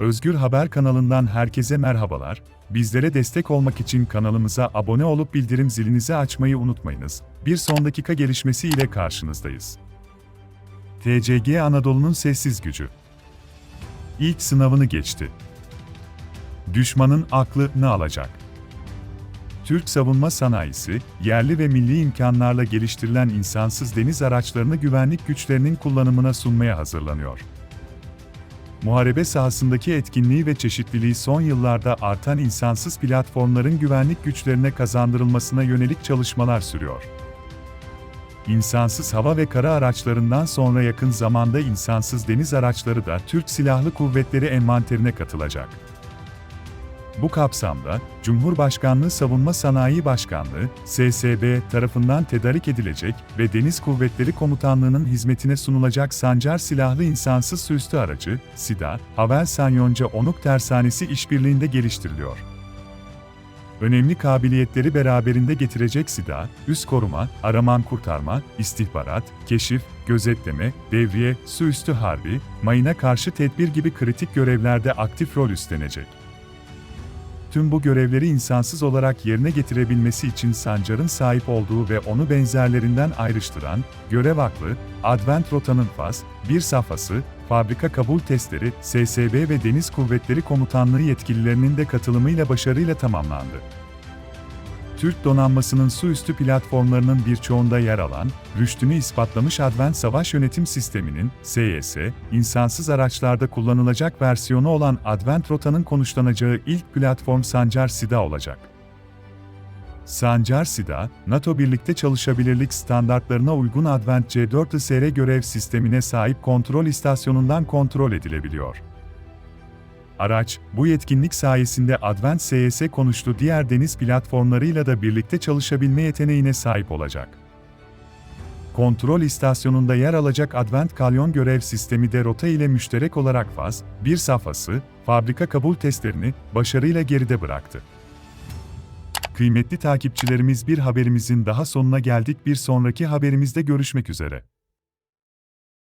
Özgür Haber kanalından herkese merhabalar. Bizlere destek olmak için kanalımıza abone olup bildirim zilinizi açmayı unutmayınız. Bir son dakika gelişmesi ile karşınızdayız. TCG Anadolu'nun sessiz gücü. İlk sınavını geçti. Düşmanın aklı ne alacak? Türk savunma sanayisi, yerli ve milli imkanlarla geliştirilen insansız deniz araçlarını güvenlik güçlerinin kullanımına sunmaya hazırlanıyor. Muharebe sahasındaki etkinliği ve çeşitliliği son yıllarda artan insansız platformların güvenlik güçlerine kazandırılmasına yönelik çalışmalar sürüyor. İnsansız hava ve kara araçlarından sonra yakın zamanda insansız deniz araçları da Türk Silahlı Kuvvetleri envanterine katılacak. Bu kapsamda, Cumhurbaşkanlığı Savunma Sanayi Başkanlığı, SSB tarafından tedarik edilecek ve Deniz Kuvvetleri Komutanlığı'nın hizmetine sunulacak Sancar Silahlı İnsansız Suüstü Aracı, SİDA, Havel Sanyonca Onuk Tersanesi işbirliğinde geliştiriliyor. Önemli kabiliyetleri beraberinde getirecek SİDA, üst koruma, araman kurtarma, istihbarat, keşif, gözetleme, devriye, suüstü harbi, mayına karşı tedbir gibi kritik görevlerde aktif rol üstlenecek. Tüm bu görevleri insansız olarak yerine getirebilmesi için Sancar'ın sahip olduğu ve onu benzerlerinden ayrıştıran, görev aklı, Advent Rota'nın faz, bir safhası, fabrika kabul testleri, SSB ve Deniz Kuvvetleri Komutanlığı yetkililerinin de katılımıyla başarıyla tamamlandı. Türk donanmasının su üstü platformlarının birçoğunda yer alan, rüştünü ispatlamış Advent Savaş Yönetim Sistemi'nin, SYS, insansız araçlarda kullanılacak versiyonu olan Advent Rota'nın konuşlanacağı ilk platform Sancar SİDA olacak. Sancar SİDA, NATO birlikte çalışabilirlik standartlarına uygun Advent C4 ISR görev sistemine sahip kontrol istasyonundan kontrol edilebiliyor. Araç, bu yetkinlik sayesinde Advent SYS konuştu diğer deniz platformlarıyla da birlikte çalışabilme yeteneğine sahip olacak. Kontrol istasyonunda yer alacak Advent Kalyon görev sistemi de rota ile müşterek olarak faz, bir safhası, fabrika kabul testlerini başarıyla geride bıraktı. Kıymetli takipçilerimiz bir haberimizin daha sonuna geldik. Bir sonraki haberimizde görüşmek üzere.